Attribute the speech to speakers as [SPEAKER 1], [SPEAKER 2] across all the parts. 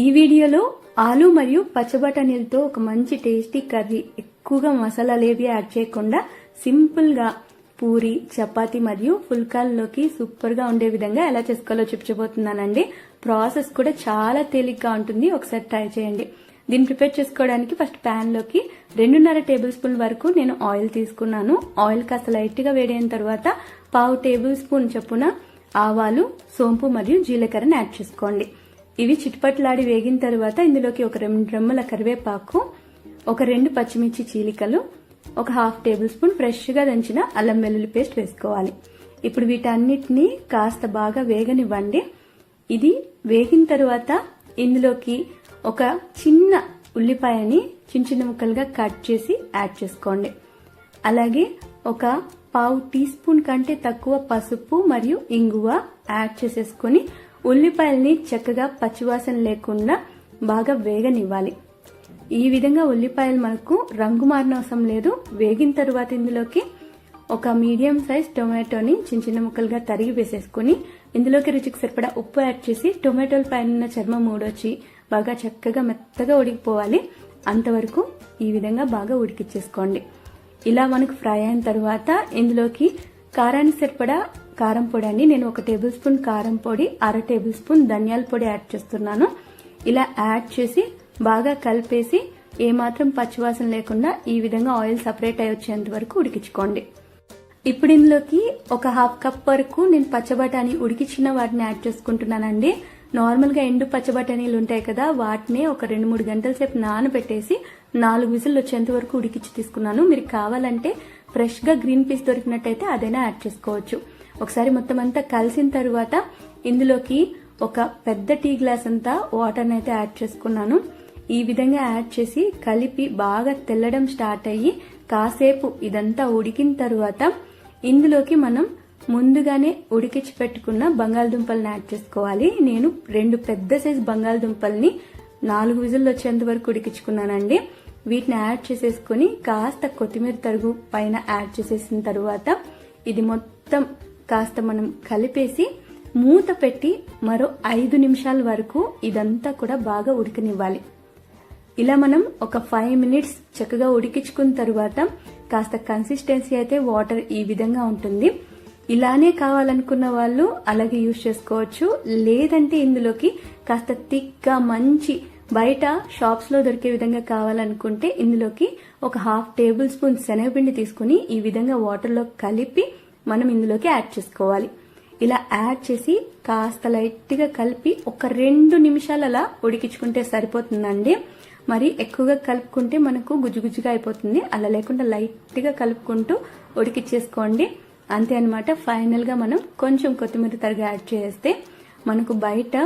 [SPEAKER 1] ఈ వీడియోలో ఆలు మరియు పచ్చబటానీలతో ఒక మంచి టేస్టీ కర్రీ ఎక్కువగా మసాలాలు ఏవి యాడ్ చేయకుండా సింపుల్గా పూరి చపాతి మరియు ఫుల్కాల్లోకి సూపర్గా ఉండే విధంగా ఎలా చేసుకోవాలో చెప్పబోతున్నానండి ప్రాసెస్ కూడా చాలా తేలిగ్గా ఉంటుంది. ఒకసారి ట్రై చేయండి. దీన్ని ప్రిపేర్ చేసుకోవడానికి ఫస్ట్ ప్యాన్లోకి రెండున్నర టేబుల్ స్పూన్ వరకు నేను ఆయిల్ తీసుకున్నాను. ఆయిల్ కాస్త లైట్గా వేడైన తర్వాత పావు టేబుల్ స్పూన్ చొప్పున ఆవాలు సోంపు మరియు జీలకర్రని యాడ్ చేసుకోండి. ఇవి చిట్పట్లాడి వేగిన తర్వాత ఇందులోకి ఒక రెండు రెమ్మల కరివేపాకు ఒక రెండు పచ్చిమిర్చి చీలికలు ఒక హాఫ్ టేబుల్ స్పూన్ ఫ్రెష్గా దంచిన అల్లం వెల్లుల్లి పేస్ట్ వేసుకోవాలి. ఇప్పుడు వీటన్నిటిని కాస్త బాగా వేగనివ్వండి. ఇది వేగిన తర్వాత ఇందులోకి ఒక చిన్న ఉల్లిపాయని చిన్న చిన్న ముక్కలుగా కట్ చేసి యాడ్ చేసుకోండి. అలాగే ఒక పావు టీ స్పూన్ కంటే తక్కువ పసుపు మరియు ఇంగువ యాడ్ చేసేసుకొని ఉల్లిపాయల్ని చక్కగా పచ్చివాసన లేకుండా బాగా వేగనివ్వాలి. ఈ విధంగా ఉల్లిపాయలు మనకు రంగు మారనవసరం లేదు. వేగిన తర్వాత ఇందులోకి ఒక మీడియం సైజ్ టొమాటోని చిన్న చిన్న ముక్కలుగా తరిగి వేసేసుకుని ఇందులోకి రుచికి సరిపడా ఉప్పు యాడ్ చేసి టొమాటోల పైన చర్మం మూడొచ్చి బాగా చక్కగా మెత్తగా ఉడికిపోవాలి. అంతవరకు ఈ విధంగా బాగా ఉడికిచ్చేసుకోండి. ఇలా మనకు ఫ్రై అయిన తర్వాత ఇందులోకి కారానికి సరిపడా కారం పొడి అండి. నేను ఒక టేబుల్ స్పూన్ కారం పొడి అర టేబుల్ స్పూన్ ధనియాల పొడి యాడ్ చేస్తున్నాను. ఇలా యాడ్ చేసి బాగా కలిపేసి ఏమాత్రం పచ్చివాసన లేకుండా ఈ విధంగా ఆయిల్ సపరేట్ అయి వచ్చేంత వరకు ఉడికించుకోండి. ఇప్పుడు ఇందులోకి ఒక హాఫ్ కప్ వరకు నేను పచ్చబటాని ఉడికించిన వాటిని యాడ్ చేసుకుంటున్నానండి. నార్మల్గా ఎండు పచ్చబటానీలు ఉంటాయి కదా వాటిని ఒక రెండు మూడు గంటల సేపు నానబెట్టేసి నాలుగు విజిల్ వచ్చేంత వరకు ఉడికించి తీసుకున్నాను. మీరు కావాలంటే ఫ్రెష్గా గ్రీన్ పీస్ దొరికినట్టయితే అదైనా యాడ్ చేసుకోవచ్చు. ఒకసారి మొత్తం అంతా కలిసిన తర్వాత ఇందులోకి ఒక పెద్ద టీ గ్లాస్ అంతా వాటర్ని అయితే యాడ్ చేసుకున్నాను. ఈ విధంగా యాడ్ చేసి కలిపి బాగా తెల్లడం స్టార్ట్ అయ్యి కాసేపు ఇదంతా ఉడికిన తర్వాత ఇందులోకి మనం ముందుగానే ఉడికించి పెట్టుకున్న బంగాళదుంపల్ని యాడ్ చేసుకోవాలి. నేను రెండు పెద్ద సైజు బంగాళదుంపల్ని నాలుగు విజులు వచ్చేంత వరకు ఉడికించుకున్నానండి. వీటిని యాడ్ చేసేసుకుని కాస్త కొత్తిమీర తరుగు పైన యాడ్ చేసేసిన తర్వాత ఇది మొత్తం కాస్త మనం కలిపేసి మూత పెట్టి మరో ఐదు నిమిషాల వరకు ఇదంతా కూడా బాగా ఉడికనివ్వాలి. ఇలా మనం ఒక ఫైవ్ మినిట్స్ చక్కగా ఉడికించుకున్న తర్వాత కాస్త కన్సిస్టెన్సీ అయితే వాటర్ ఈ విధంగా ఉంటుంది. ఇలానే కావాలనుకున్న వాళ్ళు అలాగే యూజ్ చేసుకోవచ్చు. లేదంటే ఇందులోకి కాస్త థిక్గా మంచి బయట షాప్స్లో దొరికే విధంగా కావాలనుకుంటే ఇందులోకి ఒక హాఫ్ టేబుల్ స్పూన్ శనగపిండి తీసుకుని ఈ విధంగా వాటర్లో కలిపి మనం ఇందులోకి యాడ్ చేసుకోవాలి. ఇలా యాడ్ చేసి కాస్త లైట్గా కలిపి ఒక రెండు నిమిషాలు అలా ఉడికించుకుంటే సరిపోతుందండి. మరి ఎక్కువగా కలుపుకుంటే మనకు గుజ్జుగుజ్జుగా అయిపోతుంది. అలా లేకుండా లైట్గా కలుపుకుంటూ ఉడికిచ్చేసుకోండి. అంతే అనమాట ఫైనల్గా మనం కొంచెం కొత్తిమీర తరగా యాడ్ చేస్తే మనకు బయట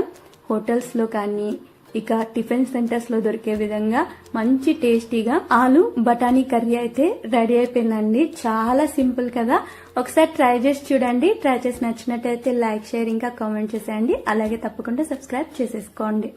[SPEAKER 1] హోటల్స్లో కానీ ఇక టిఫిన్ సెంటర్స్లో దొరికే విధంగా మంచి టేస్టీగా ఆలు బఠానీ కర్రీ అయితే రెడీ అయిపోయిందండి. చాలా సింపుల్ కదా. ఒకసారి ట్రై చేసి చూడండి. ట్రై చేసి నచ్చినట్టయితే లైక్ షేర్ ఇంకా కామెంట్ చేసేయండి. అలాగే తప్పకుండా సబ్స్క్రైబ్ చేసేసుకోండి.